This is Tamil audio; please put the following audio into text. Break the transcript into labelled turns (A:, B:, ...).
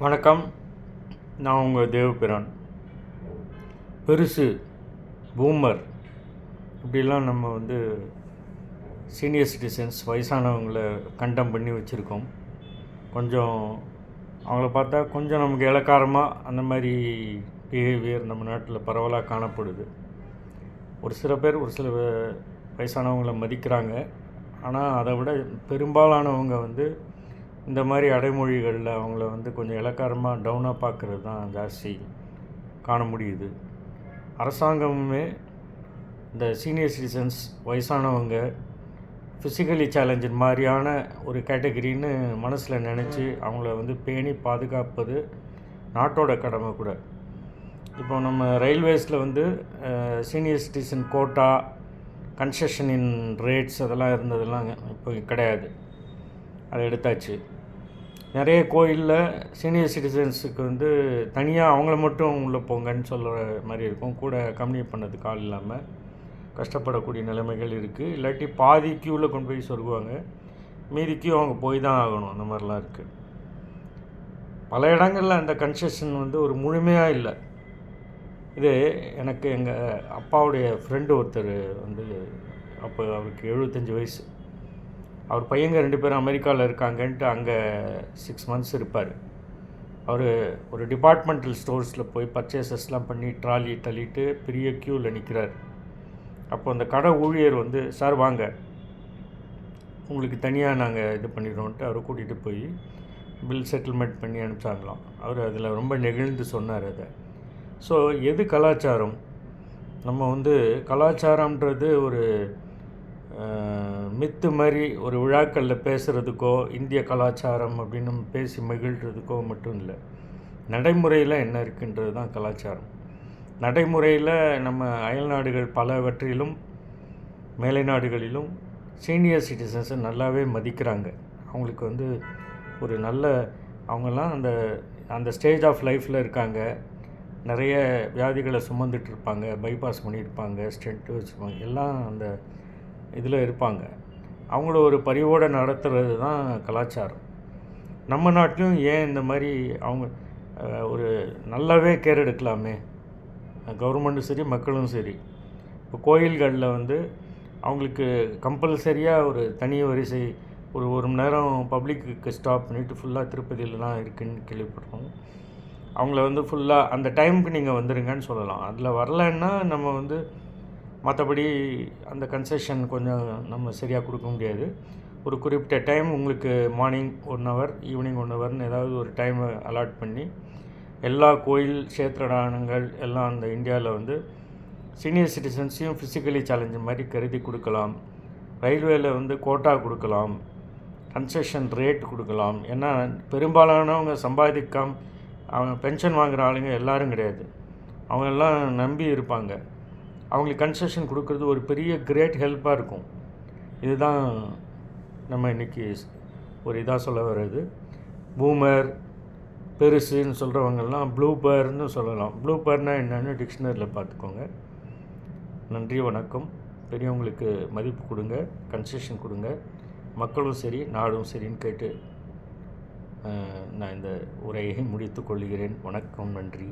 A: வணக்கம். நான் உங்கள் தேவபிரான். பெருசு பூமர். இப்படிலாம் நம்ம வந்து சீனியர் சிட்டிசன்ஸ் வயசானவங்களை கண்டம் பண்ணி வச்சுருக்கோம். கொஞ்சம் அவங்கள பார்த்தா கொஞ்சம் நமக்கு இலக்காரமாக அந்த மாதிரி பிஹேவியர் நம்ம நாட்டில் பரவலாக காணப்படுது. ஒரு சில பேர் ஒரு சில வயசானவங்களை மதிக்கிறாங்க. ஆனால் அதை விட பெரும்பாலானவங்க வந்து இந்த மாதிரி அடைமொழிகளில் அவங்கள வந்து கொஞ்சம் இலக்காரமாக டவுனாக பார்க்குறது தான் ஜாஸ்தி காண முடியுது. அரசாங்கமுமே இந்த சீனியர் சிட்டிசன்ஸ் வயசானவங்க ஃபிசிக்கலி சேலஞ்சு மாதிரியான ஒரு கேட்டகரின்னு மனசில் நினச்சி அவங்கள வந்து பேணி பாதுகாப்பது நாட்டோட கடமை கூட. இப்போ நம்ம ரயில்வேஸில் வந்து சீனியர் சிட்டிசன் கோட்டா கன்செஷனின் இன் ரேட்ஸ் அதெல்லாம் இருந்ததெல்லாம் இப்போ கிடையாது. அதை எடுத்தாச்சு. நிறைய கோயிலில் சீனியர் சிட்டிசன்ஸுக்கு வந்து தனியாக அவங்கள மட்டும் உள்ளே போங்கன்னு சொல்கிற மாதிரி இருக்கும். கூட கம்யூனிகேட் பண்ணதுக்கு ஆள் இல்லாமல் கஷ்டப்படக்கூடிய நிலைமைகள் இருக்குது இல்லாட்டி பாதி க்யூவில் கொண்டு போய் சொருகுவாங்க. மீதி க்யூ அவங்க போய் தான் ஆகணும். அந்த மாதிரிலாம் இருக்குது பல இடங்களில் அந்த கன்செஷன் வந்து ஒரு முழுமையாக இல்லை. இது எனக்கு எங்கள் அப்பாவுடைய ஃப்ரெண்டு ஒருத்தர் வந்து அப்போ அவருக்கு எழுபத்தஞ்சி வயசு. அவர் பையங்க ரெண்டு பேரும் அமெரிக்காவில் இருக்காங்கன்ட்டு அங்கே சிக்ஸ் மந்த்ஸ் இருப்பார். அவர் ஒரு டிபார்ட்மெண்டல் ஸ்டோர்ஸில் போய் பர்ச்சேசஸ்லாம் பண்ணி ட்ராலி தள்ளிட்டு பெரிய க்யூவில் நிற்கிறார் அப்போ அந்த கடை ஊழியர் வந்து சார் வாங்க. உங்களுக்கு தனியாக நாங்கள் இது பண்ணிடுறோன்ட்டு அவரை கூட்டிகிட்டு போய் பில் செட்டில்மெண்ட் பண்ணி அனுப்பிச்சாங்களாம். அவர் அதில் ரொம்ப நெகிழ்ந்து சொன்னார் அதை. ஸோ எது கலாச்சாரம்? நம்ம வந்து கலாச்சாரம்ன்றது ஒரு மித்து மாதிரி ஒரு விழாக்களில் பேசுகிறதுக்கோ இந்திய கலாச்சாரம் அப்படின்னு பேசி மகிழ்கிறதுக்கோ மட்டும் இல்லை. நடைமுறையில் என்ன இருக்குன்றது தான் கலாச்சாரம். நடைமுறையில் நம்ம அயல் நாடுகள் பலவற்றிலும் மேலை நாடுகளிலும் சீனியர் சிட்டிசன்ஸை நல்லாவே மதிக்கிறாங்க. அவங்களுக்கு வந்து ஒரு நல்ல அவங்கெல்லாம் அந்த அந்த ஸ்டேஜ் ஆஃப் லைஃப்பில் இருக்காங்க. நிறைய வியாதிகளை சுமந்துட்டு இருப்பாங்க பைபாஸ் பண்ணியிருப்பாங்க ஸ்டென்ட் வச்சுருப்பாங்க எல்லாம் அந்த இதில் இருப்பாங்க. அவங்கள ஒரு பரிவோடு நடத்துறது தான் கலாச்சாரம். நம்ம நாட்டிலும் ஏன் இந்த மாதிரி அவங்க ஒரு நல்லாவே கேர் எடுக்கலாமே? கவர்மெண்ட்டும் சரி மக்களும் சரி. இப்போ கோயில்களில் வந்து அவங்களுக்கு கம்பல்சரியாக ஒரு தனி வரிசை ஒரு ஒரு மணி நேரம் பப்ளிக்கு ஸ்டாப் பண்ணிவிட்டு ஃபுல்லாக திருப்பதியிலலாம் இருக்குன்னு கேள்விப்படுறோம் அவங்கள வந்து ஃபுல்லாக அந்த டைமுக்கு நீங்கள் வந்துடுங்கன்னு சொல்லலாம். அதில் வரலன்னா நம்ம வந்து மற்றபடி அந்த கன்செஷன் கொஞ்சம் நம்ம சரியாக கொடுக்க முடியாது. ஒரு குறிப்பிட்ட டைம் உங்களுக்கு morning one hour evening one ஹவர்னு ஏதாவது ஒரு டைமை அலாட் பண்ணி எல்லா கோயில் சேத்திரடானங்கள் எல்லாம் அந்த இந்தியாவில் வந்து சீனியர் சிட்டிசன்ஸையும் ஃபிசிக்கலி சேலஞ்சு மாதிரி கருதி கொடுக்கலாம். ரயில்வேல வந்து கோட்டா கொடுக்கலாம். கன்செஷன் ரேட் கொடுக்கலாம். ஏன்னா பெரும்பாலானவங்க சம்பாதிக்காம அவங்க பென்ஷன் வாங்குகிற ஆளுங்க எல்லாரும் கிடையாது. அவங்க எல்லாம் நம்பி இருப்பாங்க. அவங்களுக்கு கன்செஷன் கொடுக்கறது ஒரு பெரிய கிரேட் ஹெல்ப்பாக இருக்கும். இதுதான் நம்ம இன்றைக்கி ஒரு இதாக சொல்ல வர்றது. பூமர் பெருசுன்னு சொல்கிறவங்கெல்லாம் ப்ளூபர்னு சொல்லலாம். ப்ளூபர்னால் என்னென்னு டிக்ஷனரியில் பார்த்துக்கோங்க. நன்றி வணக்கம். பெரியவங்களுக்கு மதிப்பு கொடுங்க கன்செஷன் கொடுங்க. மக்களும் சரி நாடும் சரின்னு கேட்டு நான் இந்த உரையை முடித்து கொள்கிறேன். வணக்கம் நன்றி.